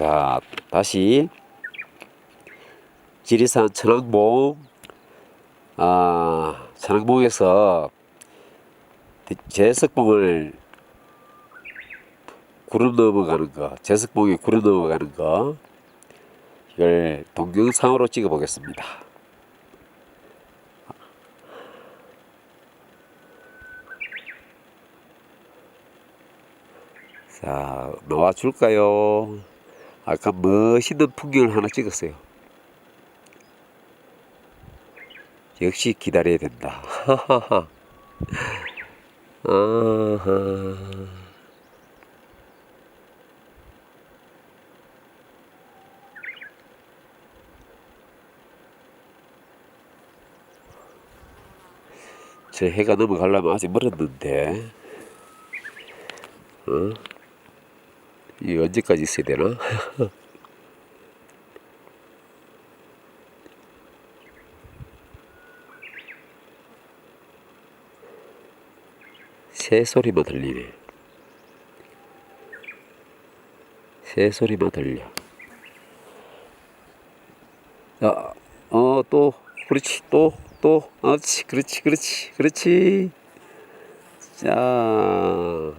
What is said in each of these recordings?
자, 다시 지리산 천왕봉 아, 천왕봉에서 제석봉을 구름 넘어가는 거, 제석봉에 구름 넘어가는 거 이걸 동영상으로 찍어 보겠습니다. 자, 나와 줄까요? 아까 멋있는 풍경을 하나 찍었어요. 역시 기다려야 된다. 아하. 저 해가 넘어가려면 아직 멀었는데, 어? 이 언제까지 있어야 되나? 새 소리만 들리네. 새 소리만 들려. 아, 어, 또, 그렇지, 또, 또, 그렇지, 그렇지, 그렇지, 그렇지. 자,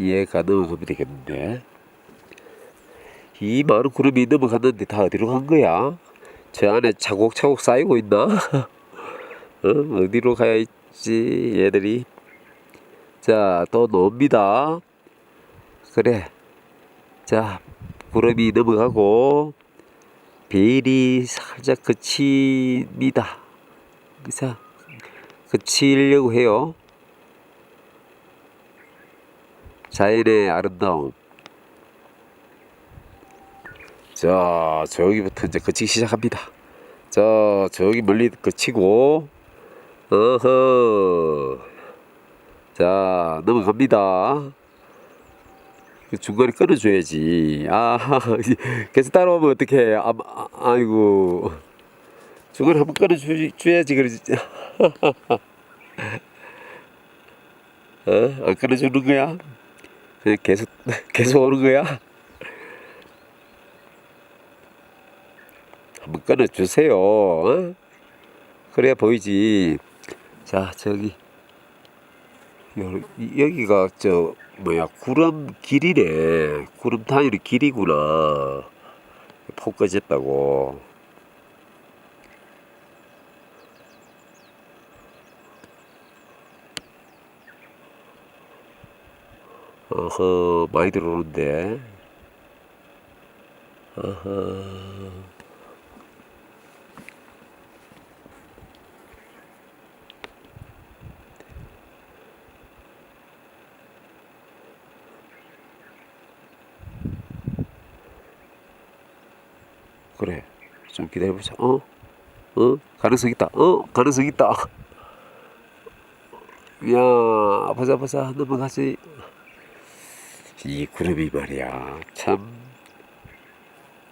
이해가 넘어가면 되겠는데. 이 많은 구름이 넘어갔는데 다 어디로 간 거야? 저 안에 차곡차곡 쌓이고 있나? 어? 어디로 가야 있지, 얘들이? 자, 또 놉니다. 그래. 자, 구름이 넘어가고, 베일이 살짝 그칩니다. 자, 그치려고 해요. 자연의 아름다움. 자, 저기부터 이제 그치기 시작합니다. 자, 저기 멀리 그치고, 어허. 자, 넘어갑니다. 그 중간에 끊어줘야지. 아, 계속 따라오면 어떡해. 아, 아, 아이고. 중간에 한번 끊어줘야지, 그러지. 어? 안 끊어주는 거야? 계속, 계속 오는 거야? 한번 끊어 주세요. 어? 그래야 보이지. 자, 저기. 여- 여기가 저 뭐야 구름 길이네 구름 단위로 길이구나 폭 꺼졌다고 어허 많이 들어오는데 어허 그래 좀 기다려보자 어? 어? 가능성 있다 어? 가능성 있다 야 보자 보자 넘어가지 이 구름이 말이야. 참.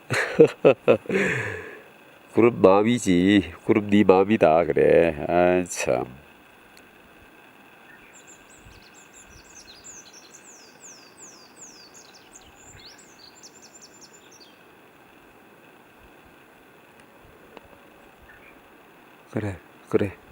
구름 마음이지. 구름 네 마음이다. 그래. 아참. 그래 그래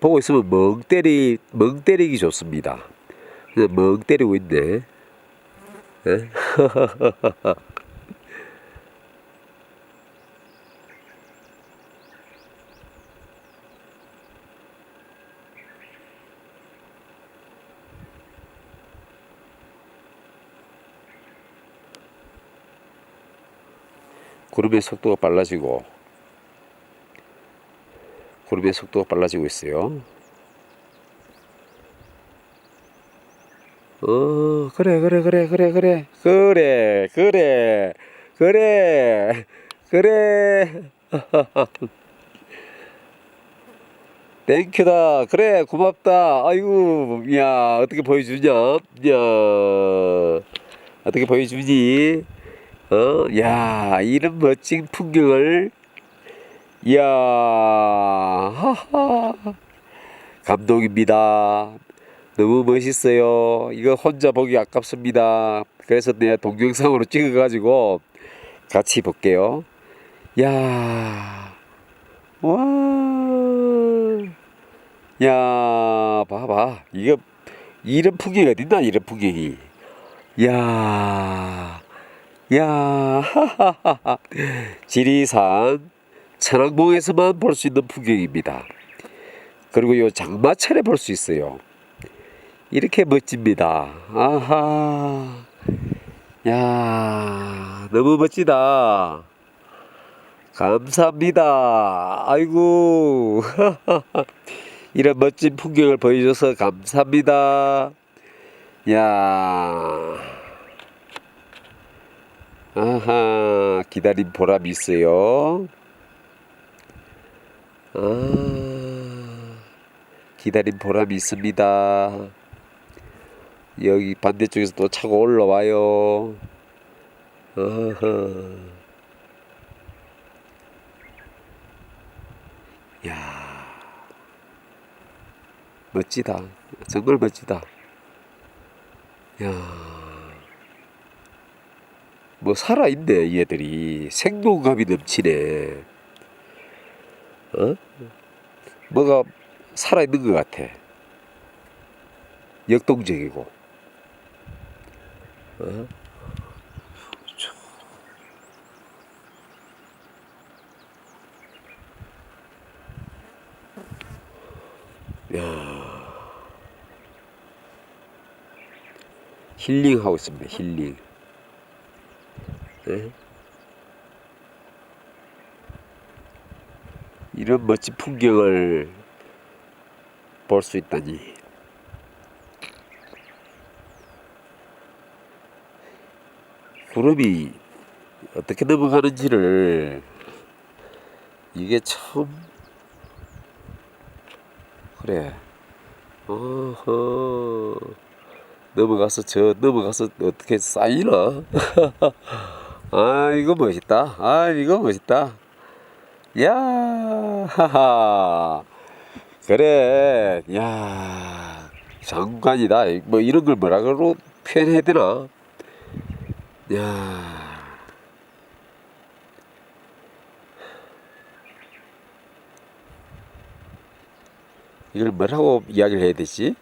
보고 있으면 멍 때리 멍 때리기 좋습니다. 멍 때리고 있네. 예? 구름의 속도가 빨라지고 구름의 속도가 빨라지고 있어요. 어, 그래, 그래, 그래, 그래, 그래, 그래, 그래. 그래 그래. 땡큐다. 그래 고맙다. 아이고 야 어떻게 보여주냐? 야 어떻게 보여주니? 어 야 이런 멋진 풍경을 이야 하하 감동입니다 너무 멋있어요 이거 혼자 보기 아깝습니다 그래서 내가 동영상으로 찍어 가지고 같이 볼게요 야 와. 야, 봐봐. 이거, 이런 풍경이 어딨나, 이런 풍경이. 야, 야, 하하하하. 지리산 천왕봉에서만 볼 수 있는 풍경입니다. 그리고 요 장마철에 볼 수 있어요. 이렇게 멋집니다. 아하. 야, 너무 멋지다. 감사합니다. 아이고. 이런 멋진 풍경을 보여줘서 감사합니다. 야. 아하, 기다린 보람이 있어요. 아, 기다린 보람이 있습니다. 여기 반대쪽에서 또 차고 올라와요. 아하. 야. 멋지다. 정말 멋지다. 야. 뭐 살아있네, 얘들이. 생동감이 넘치네. 어? 뭐가 살아있는 것 같아. 역동적이고. 어? 야. 힐링하고 있습니다. 힐링. 네? 이런 멋진 풍경을 볼 수 있다니. 구름이 어떻게 넘어가는지를 이게 참 그래. 어허. 넘어가서 저 넘어가서 어떻게 쌓이나? 아 이거 멋있다. 아 이거 멋있다. 야 하하. 그래. 야 장관이다. 뭐 이런 걸 뭐라 그러 표현해야 되나? 야. 이걸 뭐라고 이야기를 해야 되지?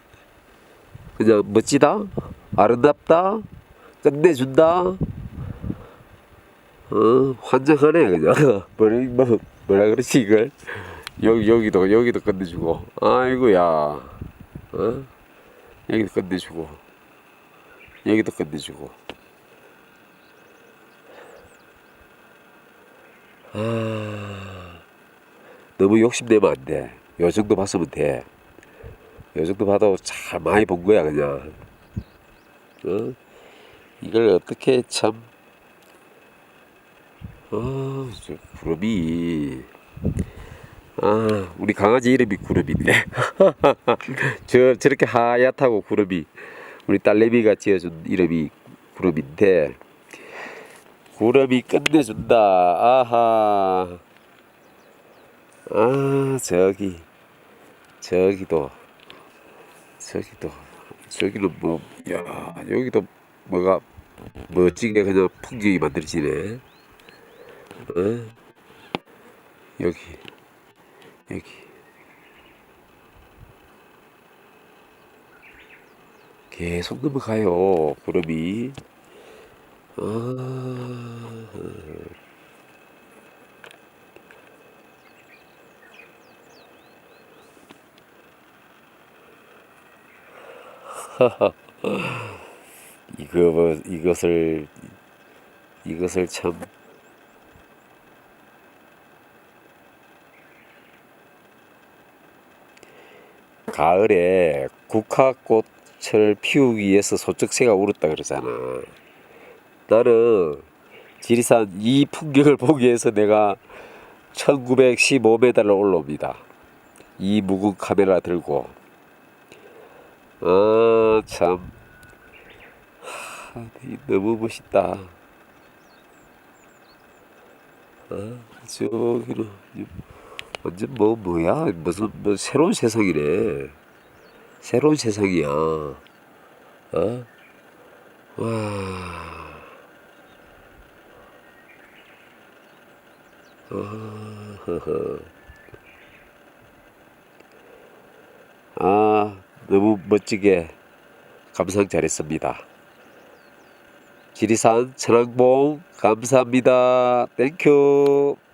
그냥 멋지다, 아름답다, 끝내준다, 어 환장하네 그냥 뭐 뭐라 그러지 이걸 여기 여기도 여기도 끝내주고 아이고야, 어 여기도 끝내주고 여기도 끝내주고 아 너무 욕심내면 안 돼. 요 정도 봤으면 돼. 요 정도 봐도 잘 많이 본 거야 그냥. 어? 이걸 어떻게 참. 아, 저 구름이. 아, 우리 강아지 이름이 구름인데. 저 저렇게 하얗다고 구름이. 우리 딸내미가 지어준 이름이 구름인데. 구름이 끝내준다. 아하. 아 저기 저기도 저기도 저기는 뭐 야 여기도 뭐가 멋지게 그냥 풍경이 만들어지네 어? 여기. 여기. 계속 넘어가요 구름이. 아 이거 뭐 이것을 이것을 참 가을에 국화꽃을 피우기 위해서 소쩍새가 울었다 그러잖아. 나는 지리산 이 풍경을 보기 위해서 내가 1915m를 올라옵니다. 이 묵은 카메라 들고. 아, 참. 하, 이 너무 멋있다. 아, 저기는 완전 뭐 뭐야 무슨 뭐 새로운 세상이네. 새로운 세상이야. 어? 와. 아, 너무 멋지게 감상 잘했습니다. 지리산 천왕봉 감사합니다. 땡큐.